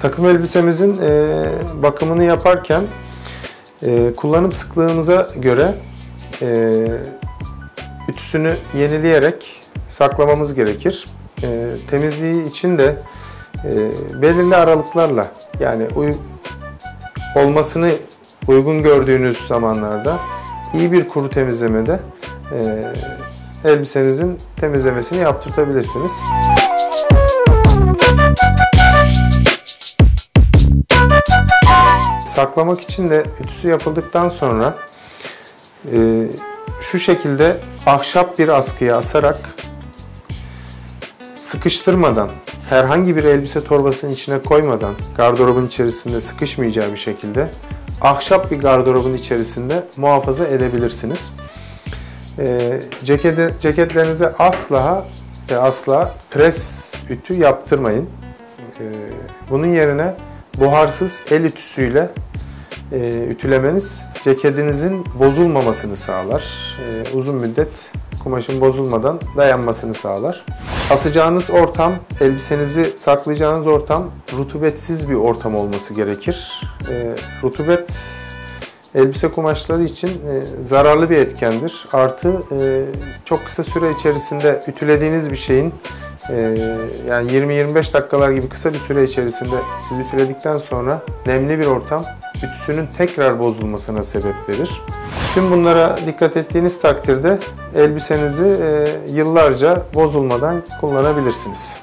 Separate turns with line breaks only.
Takım elbisemizin e, bakımını yaparken e, kullanım sıklığımıza göre e, ütüsünü yenileyerek saklamamız gerekir. Temizliği için de belirli aralıklarla yani olmasını uygun gördüğünüz zamanlarda iyi bir kuru temizlemede elbisenizin temizlemesini yaptırtabilirsiniz. Saklamak için de ütüsü yapıldıktan sonra e, şu şekilde ahşap bir askıya asarak sıkıştırmadan, herhangi bir elbise torbasının içine koymadan, gardırobun içerisinde sıkışmayacağı bir şekilde ahşap bir gardırobun içerisinde muhafaza edebilirsiniz. E, ceketi, ceketlerinize asla ve asla pres ütü yaptırmayın. E, bunun yerine buharsız el ütüsüyle e, ütülemeniz ceketinizin bozulmamasını sağlar. E, uzun müddet kumaşın bozulmadan dayanmasını sağlar. Asacağınız ortam, elbisenizi saklayacağınız ortam rutubetsiz bir ortam olması gerekir. E, rutubet elbise kumaşları için e, zararlı bir etkendir. Artı e, çok kısa süre içerisinde ütülediğiniz bir şeyin e, yani 20-25 dakikalar gibi kısa bir süre içerisinde siz ütüledikten sonra nemli bir ortam ütüsünün tekrar bozulmasına sebep verir. Tüm bunlara dikkat ettiğiniz takdirde elbisenizi e, yıllarca bozulmadan kullanabilirsiniz.